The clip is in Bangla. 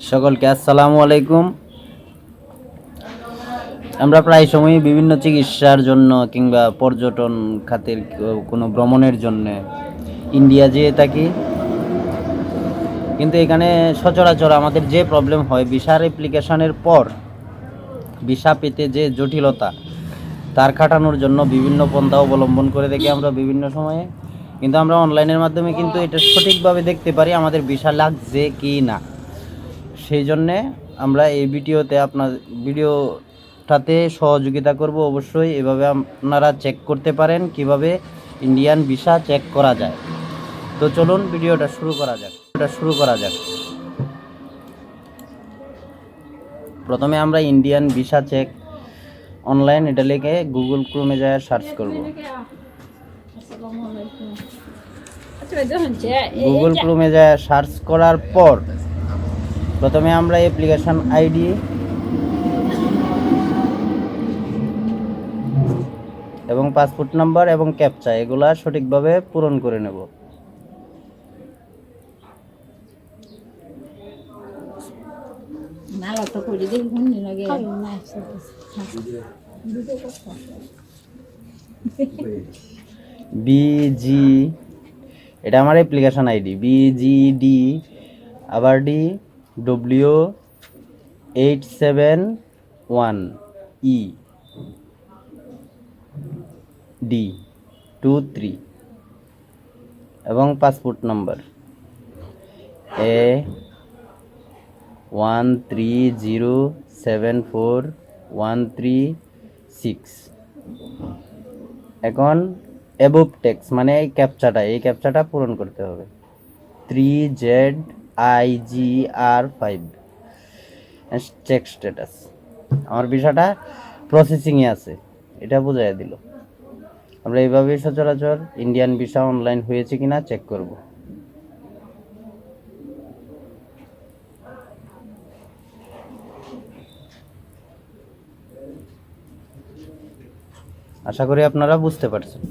সকলকে আসসালামু আলাইকুম। আমরা প্রায় সময়ই বিভিন্ন চিকিৎসার জন্য কিংবা পর্যটন খাতের কোনো ভ্রমণের জন্য ইন্ডিয়া যেয়ে থাকি। কিন্তু এখানে সচরাচর আমাদের যে প্রবলেম হয় ভিসার অ্যাপ্লিকেশনের পর ভিসা পেতে যে জটিলতা, তার কাটানোর জন্য বিভিন্ন পন্থা অবলম্বন করে দেখি আমরা বিভিন্ন সময়ে। কিন্তু আমরা অনলাইনের মাধ্যমে কিন্তু এটা সঠিকভাবে দেখতে পারি আমাদের ভিসা লাগছে কি না। সেই জন্যে আমরা এই ভিডিওতে আপনার ভিডিওটাতে সহযোগিতা করব অবশ্যই। এভাবে আপনারা চেক করতে পারেন কীভাবে ইন্ডিয়ান ভিসা চেক করা যায়। তো চলুন ভিডিওটা শুরু করা যাক। ভিডিওটা শুরু করা যাক। প্রথমে আমরা ইন্ডিয়ান ভিসা চেক অনলাইন এটা লিখে গুগল ক্রোমে যায় সার্চ করব। গুগল ক্রোমে যায় সার্চ করার পর প্রথমে আমরা অ্যাপ্লিকেশন আইডি এবং পাসপোর্ট নাম্বার এবং ক্যাপচা এগুলা সঠিকভাবে পূরণ করে নেব। নালা তো করে দিই ঘুমনি লাগে বিজি এটা আমার অ্যাপ্লিকেশন আইডি বিজিডি আবার D W eight seven one E D two three এবং passport number A one three zero seven four one three six এখন অ্যাবোভ টেক্স মানে এই ক্যাপচাটা এই ক্যাপচাটা পূরণ করতে হবে। Three Z I G R five check status আমার বিষয়টা প্রসেসিংয়ে আছে। এটা বোঝাই দিল। আমরা এইভাবেই সচরাচর ইন্ডিয়ান ভিসা অনলাইন হয়েছে কিনা চেক করব। আশা করি আপনারা বুঝতে পারছেন।